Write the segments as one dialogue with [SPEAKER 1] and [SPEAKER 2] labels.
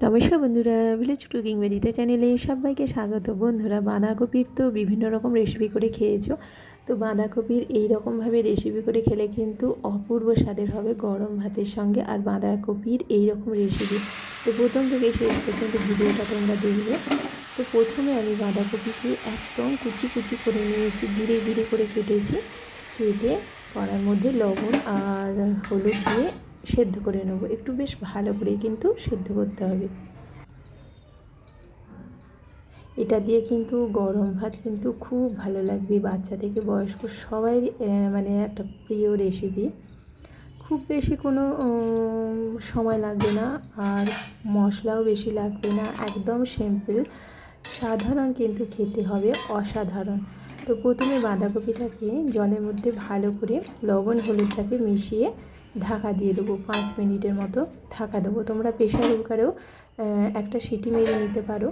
[SPEAKER 1] নমস্কার বন্ধুরা village cooking বেরিতে চ্যানেলে সবাইকে স্বাগত। বন্ধুরা, বাঁধাকপির তো বিভিন্ন রকম রেসিপি করে খেয়েছো। তো বাঁধাকপির এই রকমভাবে রেসিপি করে খেলে কিন্তু অপূর্ব স্বাদের হবে গরম ভাতের সঙ্গে আর বাঁধাকপির এই রকম রেসিপি তো প্রথম থেকে শেষ পর্যন্ত ভিডিওটা তোমরা দেখবে। তো প্রথমে আমি বাঁধাকপিকে একদম কুচি কুচি করে নিয়েছি, জিরে জিরে করে কেটেছি। কেটে কড়ার মধ্যে লবণ আর হলুদ দিয়ে সেদ্ধ করে নেব। একটু বেশ ভালো করে কিন্তু সেদ্ধ করতে হবে। এটা দিয়ে কিন্তু গরম ভাত কিন্তু খুব ভালো লাগবে। বাচ্চা থেকে বয়স্ক সবাই মানে একটা প্রিয় রেসিপি খুব বেশি কোনো সময় লাগবে না আর মশলাও বেশি লাগবে না। একদম সিম্পল সাধারণ কিন্তু খেতে হবে, অসাধারণ। তো প্রথমে বাঁধাকপিটাকে জলের মধ্যে ভালো করে লবণ হলুদটাকে মিশিয়ে ঢাকা দিয়ে দেবো, পাঁচ মিনিটের মতো ঢাকা দেবো। তোমরা প্রেশার কুকারেও একটা সিটি মেরে নিতে পারো।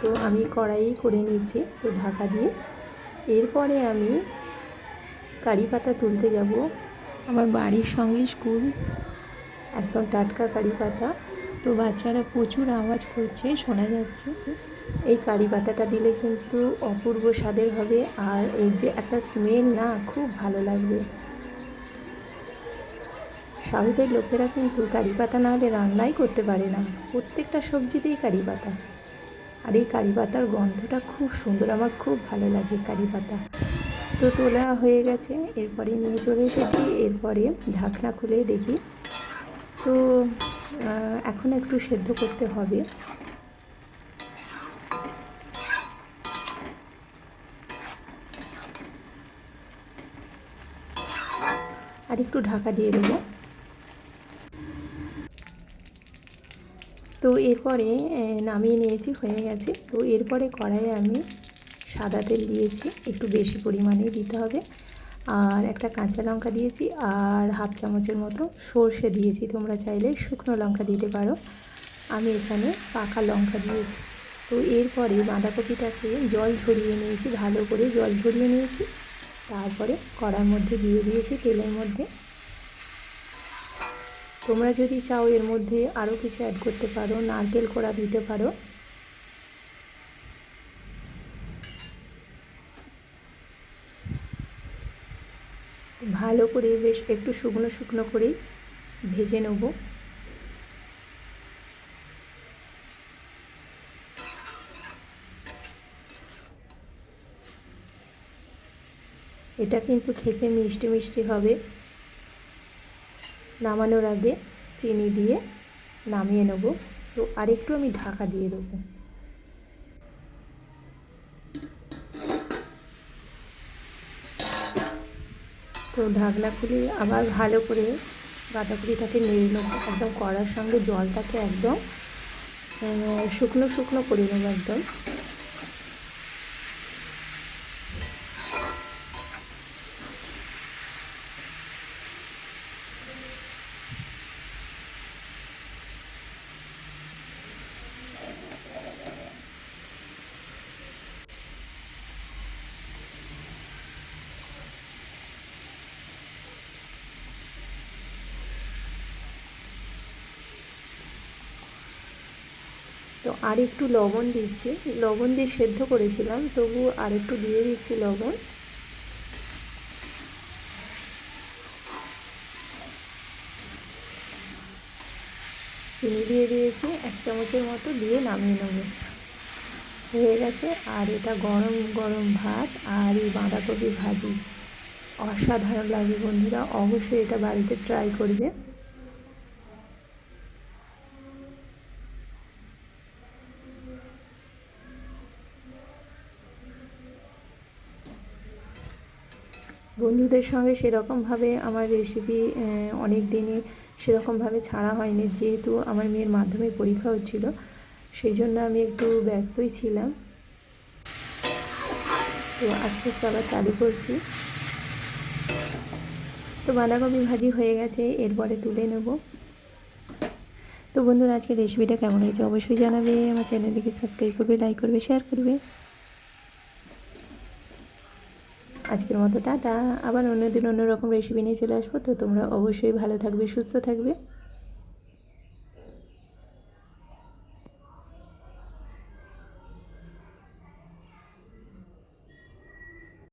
[SPEAKER 1] তো আমি কড়াই করে নিয়েছি, তো ঢাকা দিয়ে। এরপরে আমি কারি পাতা তুলতে যাব। আমার বাড়ির সঙ্গে স্কুল, একদম টাটকা কারি পাতা। তো বাচ্চারা প্রচুর আওয়াজ করছে, শোনা যাচ্ছে। এই কারি পাতাটা দিলে কিন্তু অপূর্ব স্বাদের হবে, আর এই যে একটা স্মেল না, খুব ভালো লাগবে। সাউথের লোকেরা কিন্তু কারি পাতা না হলে রান্নাই করতে পারে না। প্রত্যেকটা সবজিতেই কারি পাতা আর এই কারি পাতার গন্ধটা খুব সুন্দর, আমার খুব ভালো লাগে কারি পাতা তো তোলা হয়ে গেছে, এরপরে নিয়ে চলে এসেছি, এরপরে ঢাকনা খুলে দেখি। তো এখন একটু সেদ্ধ করতে হবে। আর একটু ঢাকা দিয়ে দেবো। তো এরপরে নামিয়ে নিয়েছি, হয়ে গেছে। তো এরপরে কড়াইয়ে আমি সাদা তেল দিয়েছি, একটু বেশি পরিমাণে দিতে হবে। আর একটা কাঁচা লঙ্কা দিয়েছি, আর হাফ চামচের মতো সর্ষে দিয়েছি। তোমরা চাইলে শুকনো লঙ্কা দিতে পারো। আমি এখানে পাকা লঙ্কা দিয়েছি। তো এরপরে বাঁধাকপিটাকে জল ঝরিয়ে নিয়েছি, ভালো করে জল ঝরিয়ে নিয়েছি। তারপরে কড়ার মধ্যে দিয়ে দিয়েছি তেলের মধ্যে। তোমরা যদি চাও এর মধ্যে আরও কিছু অ্যাড করতে পারো, নারকেল কোড়া দিতে পারো। ভালো করে বেশ একটু শুকনো শুকনো করেই ভেজে নেব। এটা কিন্তু খেতে মিষ্টি মিষ্টি হবে। নামানোর আগে চিনি দিয়ে নামিয়ে নেব। তো আরেকটু আমি ঢাকা দিয়ে দেবো। তো ঢাকনা খুলে আবার ভালো করে বাঁধাকপিটাকে নেড়ে নেব। একদম কড়ার সঙ্গে জলটাকে একদম শুকনো শুকনো করে নেব একদম। তো আর একটু লবণ দিচ্ছি। লবণ দিয়ে সেদ্ধ করেছিলাম, তবু আর একটু দিয়ে দিচ্ছি লবণ। চিনি দিয়ে দিয়েছি, এক চামচের মতো দিয়ে নামিয়ে নেব। হয়ে গেছে, আর এটা গরম গরম ভাত আর এই বাঁধাকপি ভাজি। অসাধারণ লাগে বন্ধুরা, অবশ্যই এটা বাড়িতে ট্রাই করবে। বন্ধুদের সঙ্গে সেরকমভাবে আমার রেসিপি অনেক দিনই সেরকমভাবে ছাড়া হয়নি। যেহেতু আমার মেয়ের মাধ্যমে পরীক্ষা হচ্ছিল, সেই জন্য আমি একটু ব্যস্তই ছিলাম। তো আস্তে আস্তে আবার চালু করছি। তো বাঁধাকপি ভাজি হয়ে গেছে, এরপরে তুলে নেব। তো বন্ধুরা আজকে রেসিপিটা কেমন হয়েছে অবশ্যই জানাবে। আমার চ্যানেলটিকে সাবস্ক্রাইব করবে লাইক করবে শেয়ার করবে। আজকের মতো, টাটা। আবার অন্যদিন অন্যরকম রেসিপি নিয়ে চলে আসব, তো তোমরা অবশ্যই ভালো থাকবে, সুস্থ থাকবে।